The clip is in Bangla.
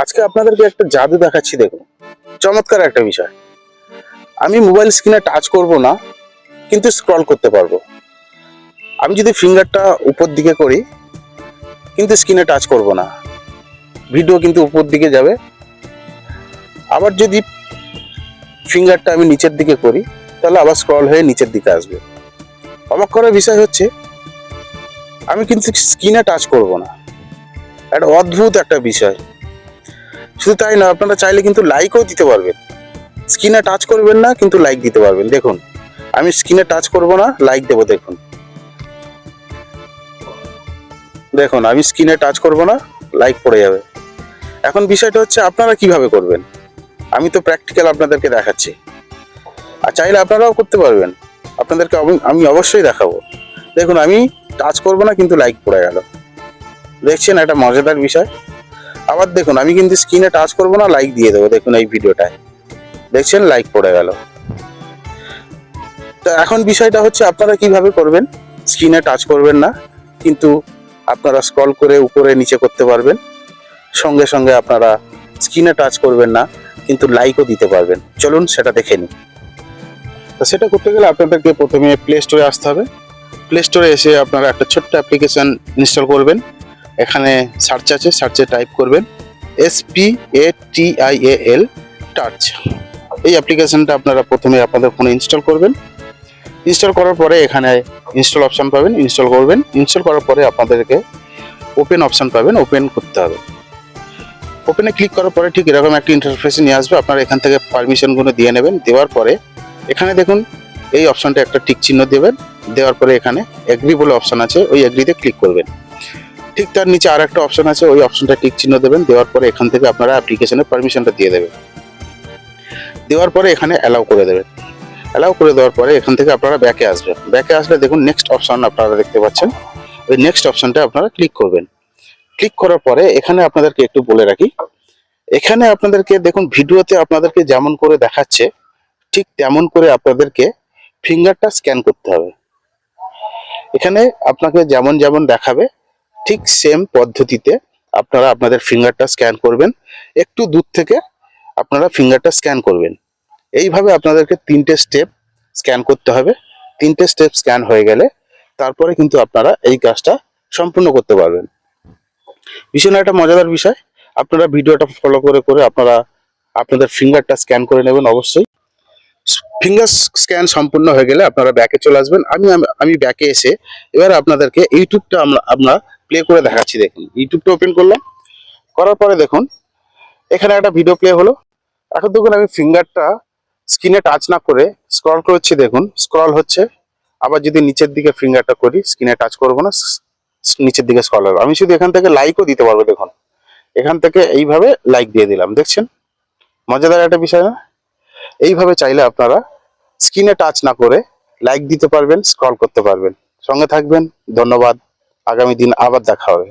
আজকে আপনাদেরকে একটা জাদু দেখাচ্ছি, দেখুন। চমৎকার একটা বিষয়। আমি মোবাইল স্ক্রিনে টাচ করব না, কিন্তু স্ক্রল করতে পারব। আমি যদি ফিঙ্গারটা উপর দিকে করি, কিন্তু স্ক্রিনে টাচ করব না। ভিডিও কিন্তু উপর দিকে যাবে। আবার যদি ফিঙ্গারটা আমি নিচের দিকে করি, তাহলে আবার স্ক্রল হয়ে নিচের দিকে আসবে। অবাক করার বিষয় হচ্ছে, আমি কিন্তু স্ক্রিনে টাচ করব না। একটা অদ্ভুত একটা বিষয়। শুধু তাই না আপনারা চাইলে কিন্তু লাইকও দিতে পারবেন। স্ক্রিনে টাচ করবেন না, কিন্তু লাইক দিতে পারবেন। দেখুন, আমি স্ক্রিনে টাচ করব না লাইক দেবো, দেখুন। দেখুন, আমি স্ক্রিনে টাচ করব না লাইক পড়ে যাবে। এখন বিষয়টা হচ্ছে, আপনারা কীভাবে করবেন? আমি তো প্র্যাকটিক্যাল আপনাদেরকে দেখাচ্ছি। আর চাইলে আপনারাও করতে পারবেন। আপনাদেরকে আমি- অবশ্যই দেখাবো। দেখুন, আমি টাচ করব না, কিন্তু লাইক পড়ে গেল। দেখছেন, একটা মজাদার বিষয়। আবার দেখুন, আমি কিন্তু স্ক্রিনে টাচ করব না লাইক দিয়ে দেবো। দেখুন এই ভিডিওটায় দেখছেন? লাইক পড়ে গেল। তো এখন বিষয়টা হচ্ছে, আপনারা কীভাবে করবেন? স্ক্রিনে টাচ করবেন না, কিন্তু আপনারা স্ক্রল করে উপরে, নিচে করতে পারবেন। সঙ্গে সঙ্গে আপনারা স্ক্রিনে টাচ করবেন না, কিন্তু লাইকও দিতে পারবেন। চলুন, সেটা দেখে নিই। তো সেটা করতে গেলে আপনাদেরকে প্রথমে প্লে স্টোরে আসতে হবে। প্লে স্টোরে এসে আপনারা একটা ছোট্ট অ্যাপ্লিকেশন ইনস্টল করবেন। এখানে সার্চ আছে সার্চে টাইপ করবেন S P A T I A L touch এই অ্যাপ্লিকেশনটা আপনারা প্রথমে আপনাদের ফোনে ইনস্টল করবেন। ইনস্টল করার পরে এখানে ইনস্টল অপশান পাবেন ইনস্টল করবেন। ইনস্টল করার পরে আপনাদেরকে ওপেন অপশান পাবেন ওপেন করতে হবে। ওপেনে ক্লিক করার পরে ঠিক এরকম একটা ইন্টারফেসে নিয়ে আসবে, আপনারা এখান থেকে পারমিশনগুলো দিয়ে নেবেন। দেওয়ার পরে এখানে দেখুন, এই অপশানটা একটা টিক চিহ্ন দেবেন। দেওয়ার পরে এখানে এগ্রি বলে অপশান আছে, ওই এগ্রিতে ক্লিক করবেন। ঠিক তার নিচে আর একটা অপশন আছে, ওই অপশনটা টিক চিহ্ন দেবেন, দেওয়ার পরে এখান থেকে আপনারা অ্যাপ্লিকেশনের পারমিশনটা দিয়ে দেবেন। দেওয়ার পরে এখানে অ্যালাউ করে দেবেন। অ্যালাউ করে দেওয়ার পরে এখান থেকে আপনারা ব্যাকে আসবেন। ব্যাকে আসলে দেখুন নেক্সট অপশন আপনারা দেখতে পাচ্ছেন। ওই নেক্সট অপশনটা আপনারা ক্লিক করবেন। ক্লিক করার পরে এখানে আপনাদেরকে একটু বলে রাখি, এখানে আপনাদেরকে দেখুন ভিডিওতে আপনাদেরকে যেমন করে দেখাচ্ছে, ঠিক তেমন করে আপনাদেরকে ফিঙ্গারটা স্ক্যান করতে হবে। এখানে আপনাকে যেমন যেমন দেখাবে ঠিক সেম পদ্ধতিতে আপনারা আপনাদের ফিঙ্গারটা স্ক্যান করবেন। একটু দূর থেকে আপনারা ফিঙ্গারটা স্ক্যান করবেন। এইভাবে আপনাদেরকে তিনটে স্টেপ স্ক্যান করতে হবে। তিনটে স্টেপ স্ক্যান হয়ে গেলে তারপরে কিন্তু আপনারা এই কাজটা সম্পূর্ণ করতে পারবেন। ভীষণ একটা মজাদার বিষয়। আপনারা ভিডিওটা ফলো করে করে আপনারা আপনাদের ফিঙ্গারটা স্ক্যান করে নেবেন অবশ্যই। ফিঙ্গার স্ক্যান সম্পূর্ণ হয়ে গেলে আপনারা ব্যাকে চলে আসবেন। আমি, আমি- ব্যাকে এসে এবার আপনাদেরকে ইউটিউবটা আমরা আমরা প্লে করে দেখাচ্ছি, দেখুন। ইউটিউবটা ওপেন করলাম। করার পরে দেখুন, এখানে একটা ভিডিও প্লে হলো। এখন দেখুন, আমি ফিঙ্গারটা স্ক্রিনে টাচ না করে স্ক্রল করছি, দেখুন। স্ক্রল হচ্ছে, আবার যদি নিচের দিকে ফিঙ্গারটা করি স্ক্রিনে টাচ করব না নিচের দিকে স্ক্রল হবে আমি শুধু এখান থেকে লাইকও দিতে পারব, দেখুন। এখান থেকে এইভাবে লাইক দিয়ে দিলাম, দেখছেন? মজাদার একটা বিষয় না? এইভাবে চাইলে আপনারা স্ক্রিনে টাচ না করে লাইক দিতে পারবেন স্ক্রল করতে পারবেন। সঙ্গে থাকবেন, ধন্যবাদ। আগামী দিন আবার দেখা হবে।